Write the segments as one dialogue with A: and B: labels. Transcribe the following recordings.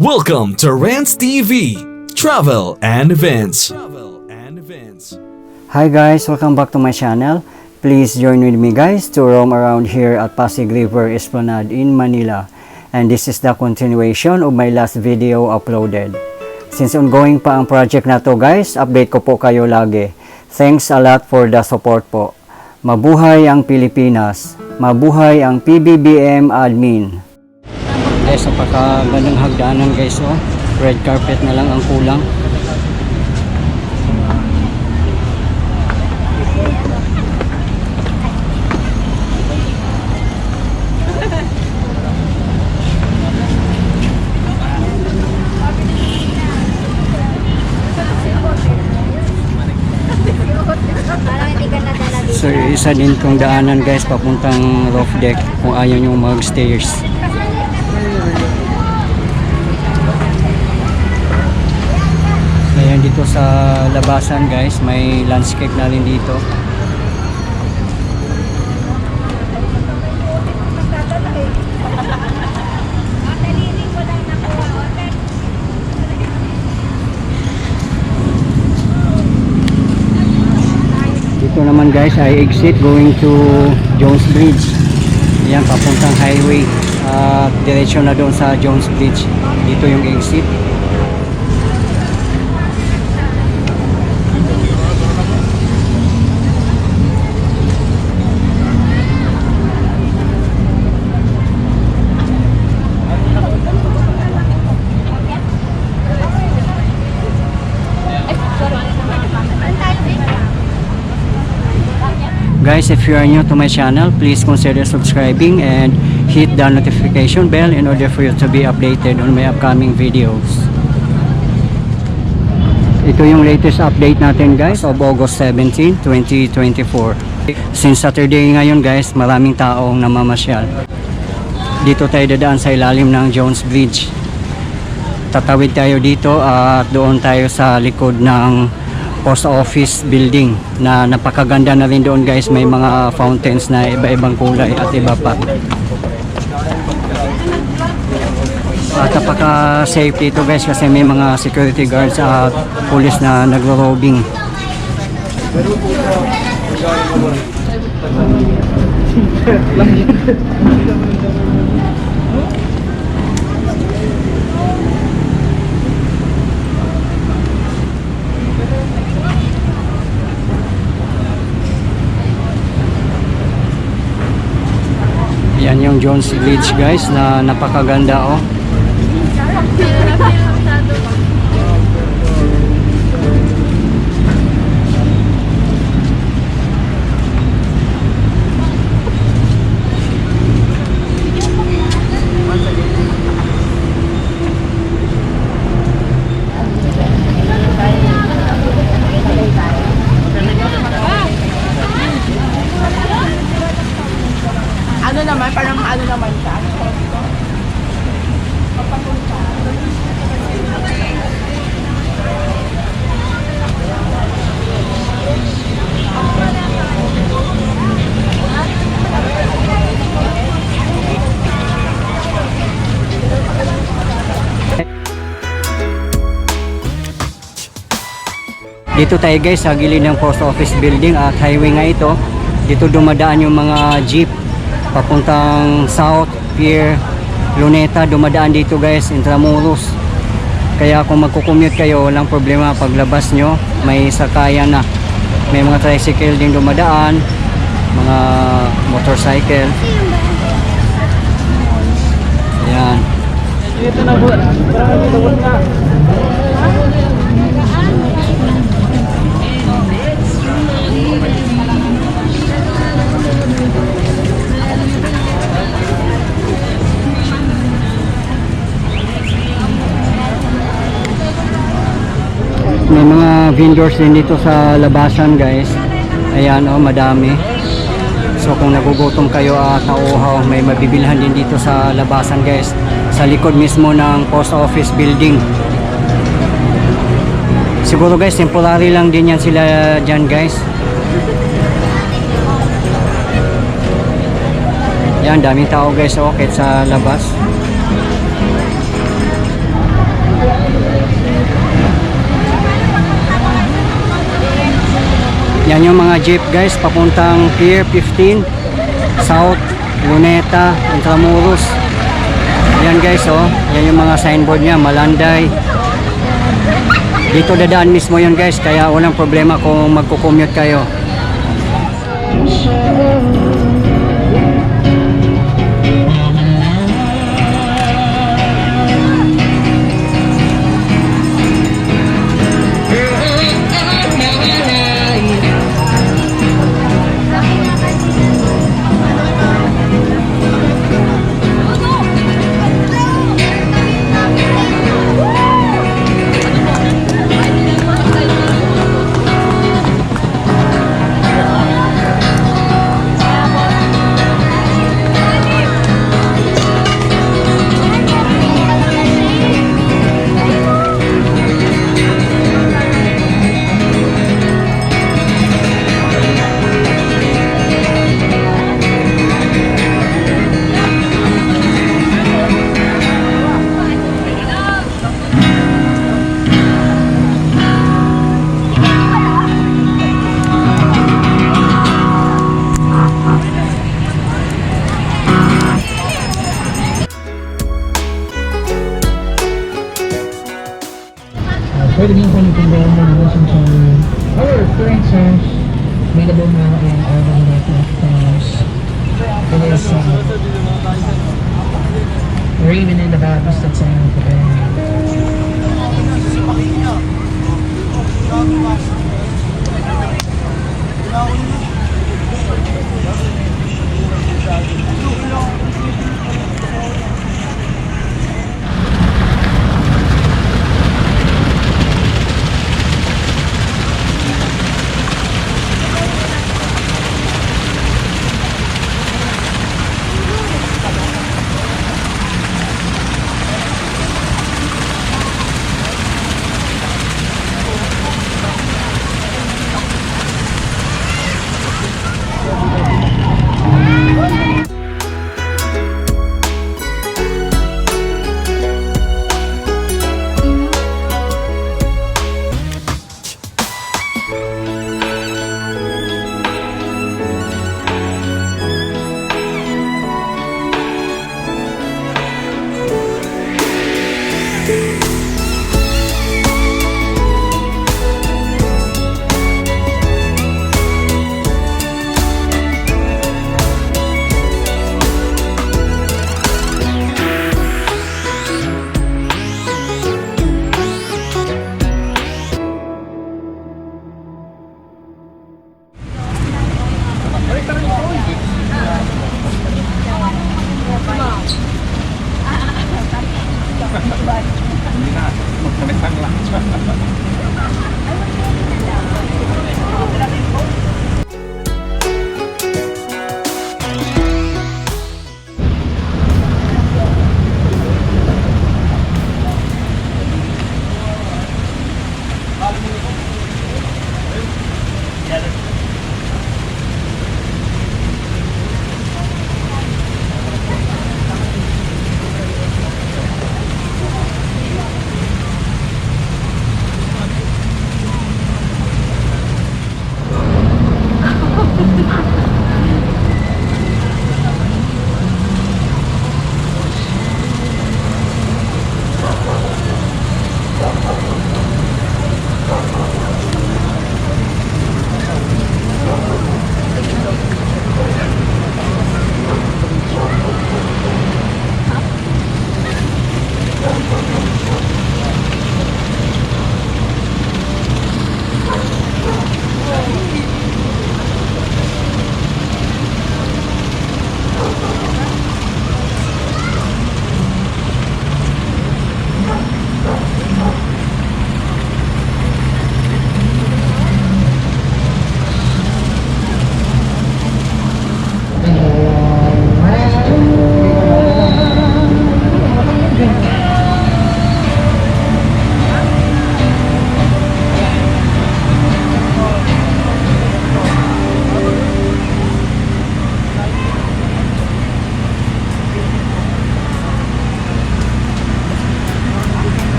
A: Welcome to Rants TV, Travel and Events.
B: Hi guys, welcome back to my channel. Please join with me guys to roam around here at Pasig River Esplanade in Manila. And this is the continuation of my last video uploaded. Since ongoing pa ang project na to guys, update ko po kayo lagi. Thanks a lot for the support po. Mabuhay ang Pilipinas. Mabuhay ang PBBM admin. Guys, napakagandang hagdanan guys oh. Red carpet na lang ang kulang. So, isa din tong daanan guys papuntang roof deck kung ayaw nyo mag-stairs. Ayan dito sa labasan guys, may landscape na rin dito. Dito naman guys ay exit going to Jones Bridge. Ayan, papuntang highway. At diretsyo na doon sa Jones Bridge. Dito yung exit. Guys, if you are new to my channel, please consider subscribing and hit the notification bell in order for you to be updated on my upcoming videos. Ito yung latest update natin guys of August 17, 2024. Since Saturday ngayon guys, maraming taong namamasyal. Dito tayo dadaan sa ilalim ng Jones Bridge. Tatawid tayo dito at doon tayo sa likod ng post office building na napakaganda na rin doon guys. May mga fountains na iba-ibang kulay at iba pa. At napaka safe dito guys kasi may mga security guards at police na nagro-robing yan yung Jones Bridge guys na napakaganda oh Dito tayo guys sa gilid ng post office building at highway nga ito. Dito dumadaan yung mga jeep papuntang South Pier Luneta. Dumadaan dito guys, Intramuros. Kaya kung magkukommute kayo, walang problema paglabas nyo, may sakayan na. May mga tricycle din dumadaan, mga motorcycle. Ayan. May mga vendors din dito sa labasan guys. Ayan oh, madami. So kung nagugutom kayo at nauuhaw, may mabibilhan din dito sa labasan guys. Sa likod mismo ng post office building. Siguro guys, temporary lang din yan sila dyan guys. Yan, daming tao guys, oh, kahit sa labas. Yan yung mga jeep guys, papuntang Pier 15, South, Luneta, Intramuros. Yan guys oh, yan yung mga signboard niya, Malanday. Dito dadaan mismo yun guys, kaya walang problema kung magko-commute kayo.
C: Ng Wilson Channel. Our now in the different platforms. It is uh, Raven in the Baptist at Sayang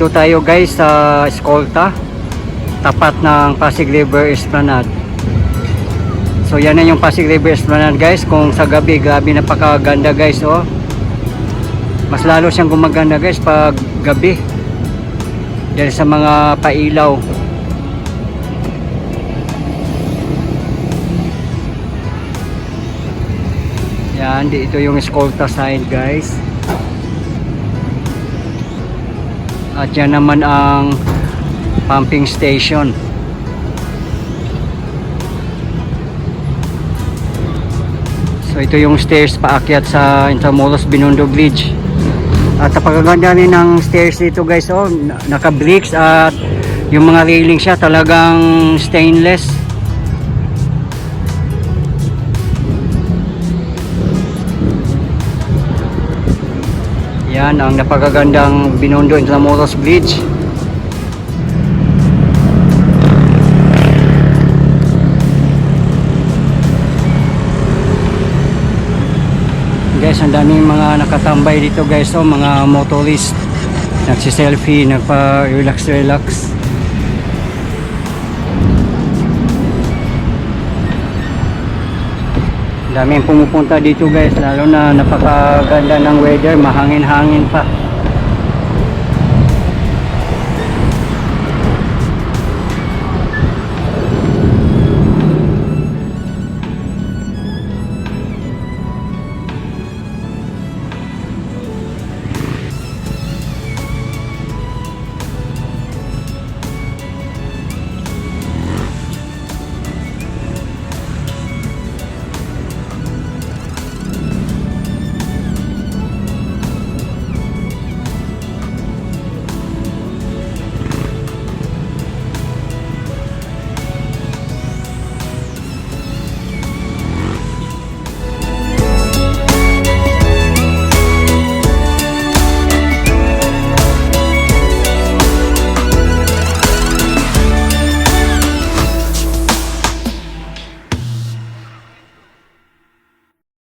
B: Dito tayo guys sa Escolta, tapat ng Pasig River Esplanade. So yan na yung Pasig River Esplanade guys. Kung sa gabi, grabe napakaganda guys oh. Mas lalo siyang gumaganda guys pag gabi. Dahil sa mga pailaw. Yan, dito yung Escolta side guys. At yan naman ang pumping station. So ito yung stairs paakyat sa Intramuros Binondo Bridge. At napakaganda rin ng stairs dito guys. Oh, na- naka-bricks at yung mga railing siya talagang stainless. Yan ang napakagandang Binondo Intramuros Bridge. Guys, ang daming mga nakatambay dito guys, oh, mga motorist. Nagsi-selfie, nagpa-relax relax. Daming pumupunta dito guys, lalo na napakaganda ng weather, mahangin-hangin pa.